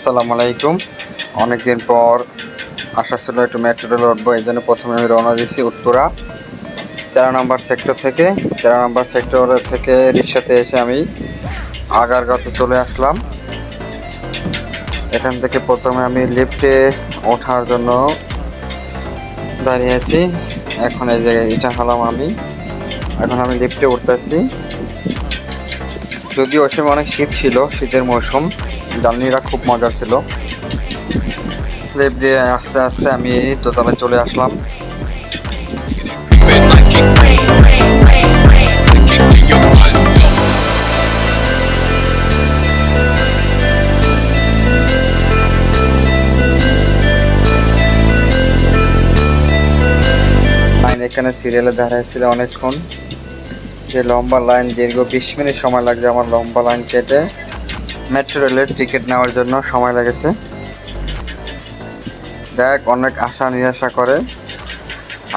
আসসালামু আলাইকুম। অনেকদিন পর আসা ছিল একটু মেট্রো রেল এই জন্য প্রথমে আমি রওনা দিয়েছি উত্তরা। তেরো নম্বর সেক্টর থেকে, তেরো নম্বর সেক্টর থেকে রিক্সাতে এসে আমি আগারগাঁওতে চলে আসলাম। এখান থেকে প্রথমে আমি লিফটে ওঠার জন্য দাঁড়িয়ে আছি এখন এই জায়গায় এটা হলাম আমি। এখন আমি লিফটে উঠতেছি। যদিও ওই সময় অনেক শীত ছিল, শীতের মৌসুম। জার্নিটা খুব মজার ছিল। লিফট দিয়ে আস্তে আস্তে আমি দোতলায় চলে আসলাম। এখানে সিরিয়ালে দাঁড়ায় ছিল অনেকক্ষণ। যে লম্বা লাইন, দীর্ঘ বিশ মিনিট সময় লাগছে আমার লম্বা লাইন কেটে। মেট্রো রেলের টিকিট নেওয়ার জন্য সময় লেগেছে। দেখ, অনেক আশা নিরাশা করে।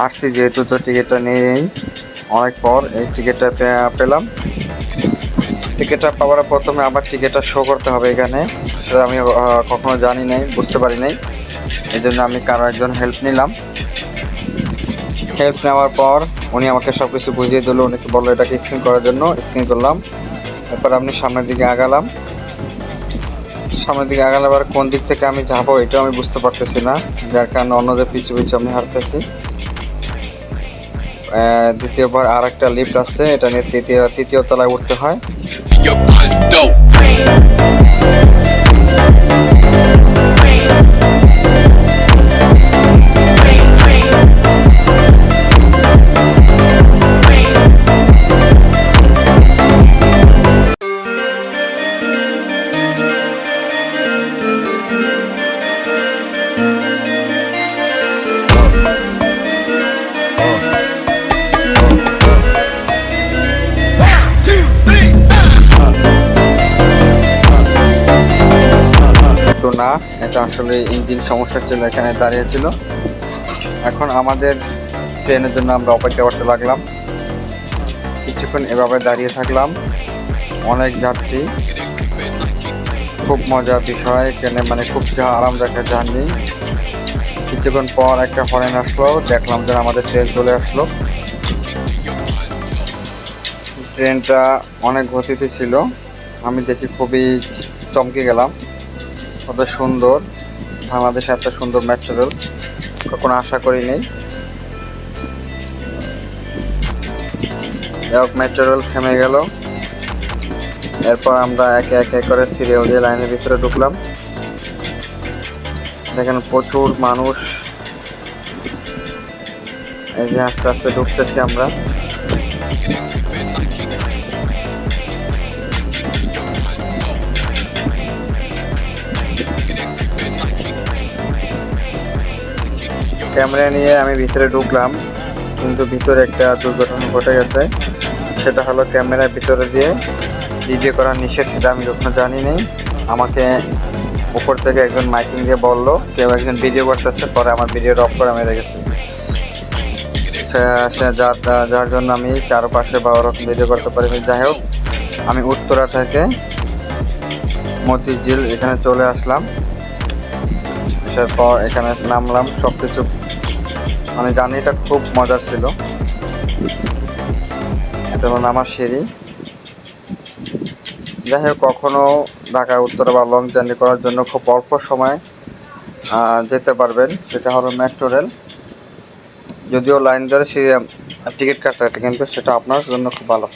আসছি যেহেতু তো টিকিটটা নিয়েই। অনেক পর এই টিকিটটা পেলাম। টিকিটটা পাওয়ার প্রথমে আবার টিকিটটা শো করতে হবে এখানে। সেটা আমি কখনো জানি নাই, বুঝতে পারি নাই। এই জন্য আমি কারও একজন হেল্প নিলাম। হেল্প নেওয়ার পর উনি আমাকে সব কিছু বুঝিয়ে দিল। উনিকে বলল, এটাকে স্ক্রিন করার জন্য স্ক্রিন করলাম। এরপর আপনি সামনের দিকে আগালাম। সামনের দিকে আগালে আবার কোন দিক থেকে আমি যাব, এটাও আমি বুঝতে পারতেছি না। যার কারণে অন্যদের পিছু পিছু আমি হারতেছি দ্বিতীয়বার আর একটা লিফট আছে, এটা নিয়ে তৃতীয় তৃতীয় তলায় উঠতে হয়। না, এটা আসলে ইঞ্জিন সমস্যা ছিল, এখানে দাঁড়িয়েছিল। এখন আমাদের ট্রেনের জন্য আমরা অপেক্ষা করতে লাগলাম। কিছুক্ষণ এভাবে দাঁড়িয়ে থাকলাম। অনেক যাত্রী। খুব মজার বিষয়, এখানে মানে খুব যা আরামদায়ক জার্নি। কিছুক্ষণ পর একটা হরেন আসলো, দেখলাম যে আমাদের ট্রেন চলে আসলো। ট্রেনটা অনেক গতিতে ছিল। আমি দেখি খুবই চমকে গেলাম। কত সুন্দর। বাংলাদেশে এত সুন্দর ম্যাটেরিয়াল কখনো আশা করিনি যাই ম্যাটেরিয়াল থেমে গেল। এরপর আমরা একে একে করে সিরিয়াল দিয়ে লাইনের ভিতরে ঢুকলাম। দেখেন প্রচুর মানুষ। এই যে আস্তে আস্তে ঢুকতেছি আমরা। ক্যামেরা নিয়ে আমি ভিতরে ঢুকলাম, কিন্তু ভিতরে একটা দুর্ঘটনা ঘটে গেছে। সেটা হলো ক্যামেরার ভিতরে দিয়ে ভিডিও করা নিষেধ সেটা আমি কখনো জানি নেই। আমাকে উপর থেকে একজন মাইকিং দিয়ে বলল, কেউ একজন ভিডিও করতেছে, পরে আমার ভিডিও অফ করে মেরে গেছে। সে যার যার জন্য আমি চারপাশে বা ওরকম ভিডিও করতে পারি যাই হোক, আমি উত্তরা থেকে মতিঝিল এখানে চলে আসলাম। আসার পর এখানে নামলাম সব কিছু মানে জার্নিটা খুব মজার ছিল। এটা হলো আমার সিঁড়ি। যাই হোক, কখনো ঢাকা উত্তরে বা লং জার্নি করার জন্য খুব অল্প সময় যেতে পারবেন। সেটা হলো মেট্রো রেল যদিও লাইন ধরে সে টিকিট কাটতে কিন্তু সেটা আপনার জন্য খুব ভালো।